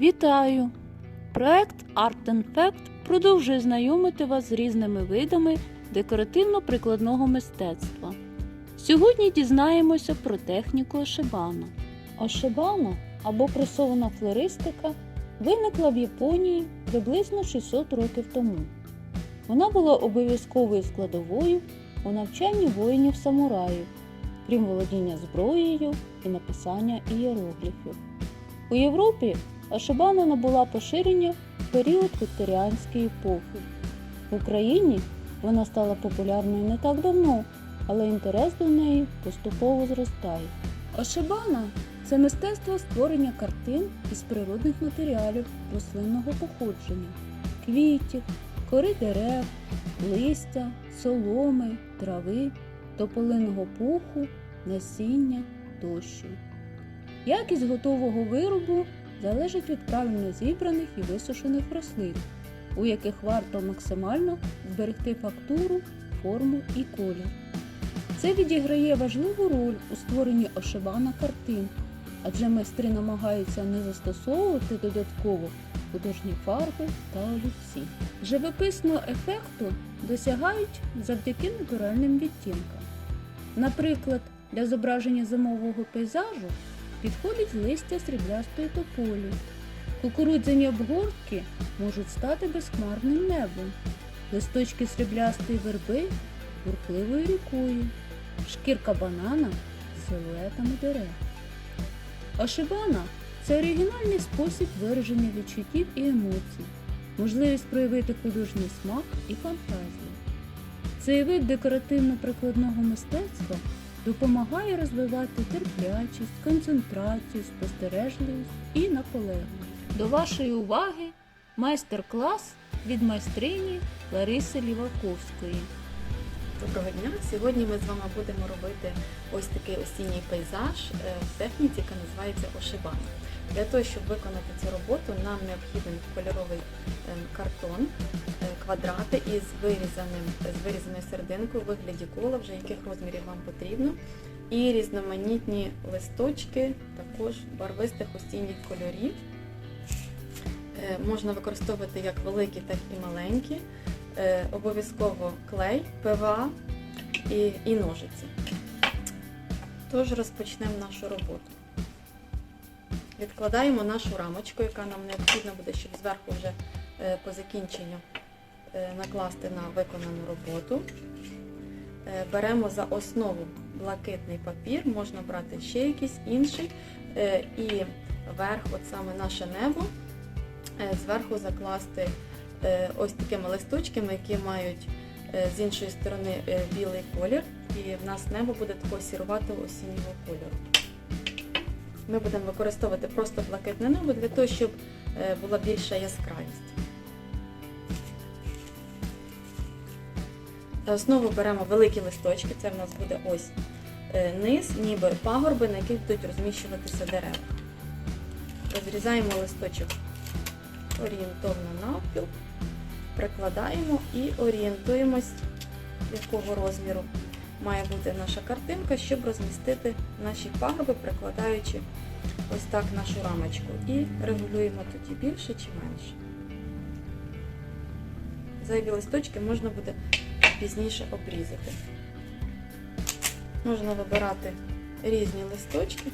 Вітаю! Проект Art Fact продовжує знайомити вас з різними видами декоративно-прикладного мистецтва. Сьогодні дізнаємося про техніку ошибана. Ошибана або пресована флористика виникла в Японії приблизно 600 років тому. Вона була обов'язковою складовою у навчанні воїнів-самураїв, крім володіння зброєю і написання ієрогліфів. У Європі Ашибана набула поширення в період вікторіанської епохи. В Україні вона стала популярною не так давно, але інтерес до неї поступово зростає. Ошибана це мистецтво створення картин із природних матеріалів рослинного походження, квітів, кори дерев, листя, соломи, трави, тополиного пуху, насіння тощо. Якість готового виробу залежить від правильно зібраних і висушених рослин, у яких варто максимально зберегти фактуру, форму і колір. Це відіграє важливу роль у створенні ошибана картин, адже майстри намагаються не застосовувати додатково художні фарби та олівці. Живописного ефекту досягають завдяки натуральним відтінкам. Наприклад, для зображення зимового пейзажу підходить листя сріблястої тополі. Кукурудзяні обгортки можуть стати безхмарним небом, листочки сріблястої верби бурхливою рікою, шкірка банана силуетами дерев. Ошибана це оригінальний спосіб вираження відчуттів і емоцій, можливість проявити художній смак і фантазію. Цей вид декоративно-прикладного мистецтва допомагає розвивати терплячість, концентрацію, спостережливість і наполегливість. До вашої уваги майстер-клас від майстрині Лариси Ліваковської. Доброго дня! Сьогодні ми з вами будемо робити ось такий осінній пейзаж е, в техніці, яка називається ошибана. Для того, щоб виконати цю роботу, нам необхідний кольоровий ем, картон, е, квадрати із вирізаним, з вирізаною серединкою вигляді кола, вже яких розмірів вам потрібно, і різноманітні листочки, також барвистих осінніх кольорів. Е, Можна використовувати як великі, так і маленькі. Е, Обов'язково клей, ПВА і, і ножиці. Тож розпочнемо нашу роботу. Відкладаємо нашу рамочку, яка нам необхідна буде, щоб зверху вже е, по закінченню е, накласти на виконану роботу. Е, Беремо за основу блакитний папір, можна брати ще якийсь інший. Е, І верх, от саме наше небо, е, зверху закласти ось такими листочками, які мають е, з іншої сторони е, білий колір, і в нас небо буде такого сіруватого осіннього кольору. Ми будемо використовувати просто блакитне небо для того, щоб е, була більша яскравість. Основу беремо великі листочки, це в нас буде ось е, низ, ніби пагорби, на яких будуть розміщуватися дерева. Розрізаємо листочок орієнтовно навпіл, прикладаємо і орієнтуємось, якого розміру має бути наша картинка, щоб розмістити наші пагорби, прикладаючи ось так нашу рамочку. І регулюємо тоді більше чи менше. Зайві листочки можна буде пізніше обрізати. Можна вибирати різні листочки,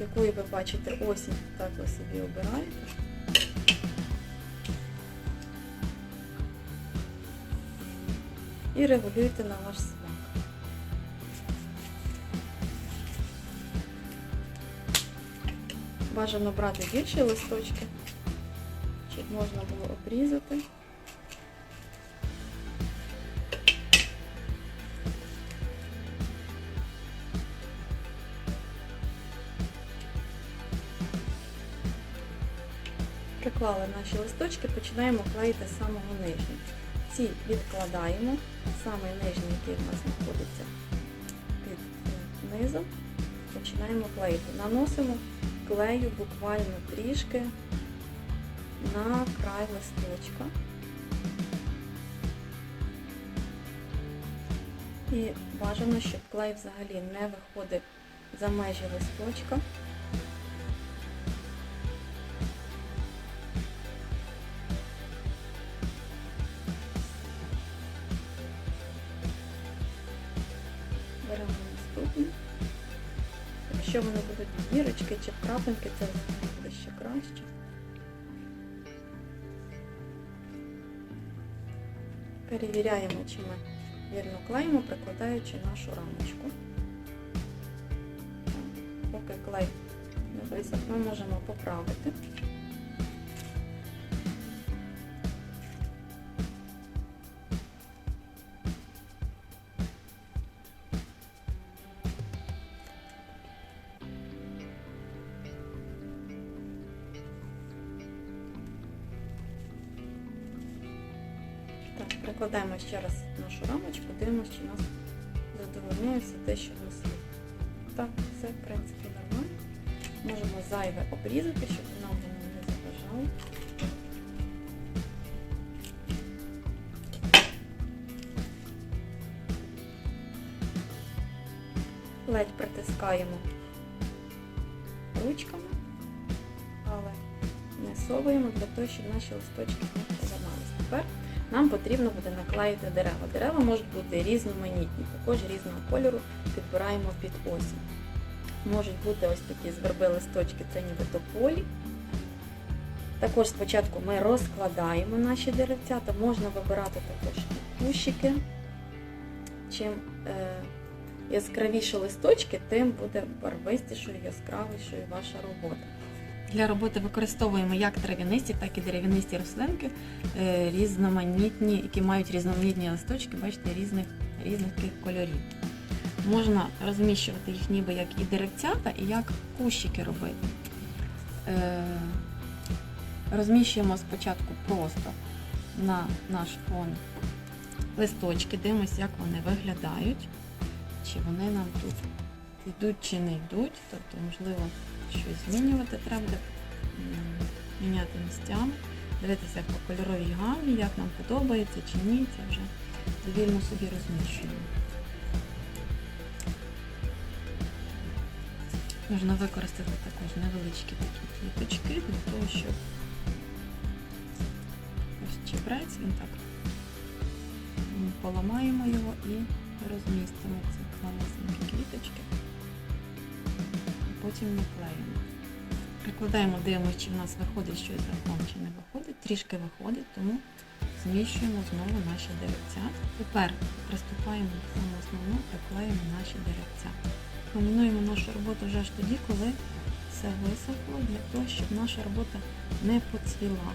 якої ви бачите осінь, так ви собі обираєте. І регулюйте на ваш смак. Бажано брати більші листочки, щоб можна було обрізати. Приклали наші листочки, починаємо клеїти з самого нижнього. Ці відкладаємо, самий нижній, який в нас знаходиться під е, низом, починаємо клеїти. Наносимо клею буквально трішки на край листочка. І бажано, щоб клей взагалі не виходив за межі листочка. Якщо вони будуть дірочки чи крапинки, це буде ще краще. Перевіряємо, чи ми вірно клеїмо, прикладаючи нашу рамочку. Поки клей не висох, ми можемо поправити. Так, прикладаємо ще раз нашу рамочку, дивимося, чи нас задовольняє все те, що в нас є. Так, все, в принципі, нормально. Можемо зайве обрізати, щоб нам воно не заважало. Ледь притискаємо ручками, але не совуємо для того, щоб наші листочки не поламались. Тепер нам потрібно буде наклеїти дерева. Дерева можуть бути різноманітні, також різного кольору підбираємо під осінь. Можуть бути ось такі зверби листочки, це нібито полі. Також спочатку ми розкладаємо наші деревця, то можна вибирати також кущики. Чим е, яскравіші листочки, тим буде барвистішою, яскравішою ваша робота. Для роботи використовуємо як трав'янисті, так і дерев'янисті рослинки, е, різноманітні, які мають різноманітні листочки, бачите, різних, різних кольорів. Можна розміщувати їх ніби як і деревцята, і як кущики робити. Е, Розміщуємо спочатку просто на наш фон листочки, дивимося, як вони виглядають, чи вони нам тут йдуть чи не йдуть, тобто, можливо, щось змінювати треба міняти місцями, дивитися по кольоровій гамі, як нам подобається чи ні, це вже довільно собі розміщуємо. Можна використати також невеличкі такі квіточки для того, щоб ось чебрець, він так поламаємо його і розмістимо ці малесенькі квіточки потім наклеїмо. Прикладаємо, дивимося, чи в нас виходить щось разом, чи не виходить. Трішки виходить, тому зміщуємо знову наші деревця. Тепер приступаємо до самого основного, приклеїмо наші деревця. Плануємо нашу роботу вже аж тоді, коли все висохло, для того, щоб наша робота не поцвіла.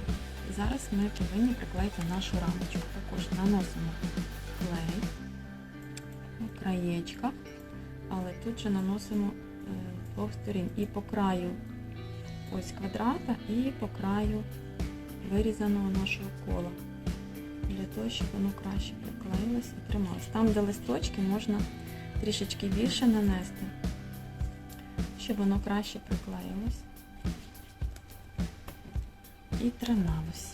Зараз ми повинні приклеїти нашу рамочку. Також наносимо клей по краєчках, але тут же наносимо двох сторін і по краю ось квадрата, і по краю вирізаного нашого кола. Для того, щоб воно краще приклеїлось і трималось. Там, де листочки, можна трішечки більше нанести, щоб воно краще приклеїлось і трималось.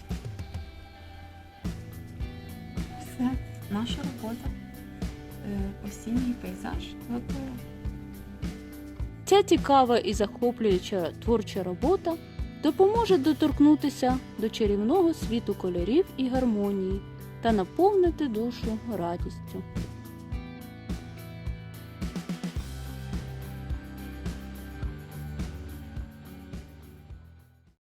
Все, наша робота. Е, Осінній пейзаж готова. Ця цікава і захоплююча творча робота допоможе доторкнутися до чарівного світу кольорів і гармонії та наповнити душу радістю.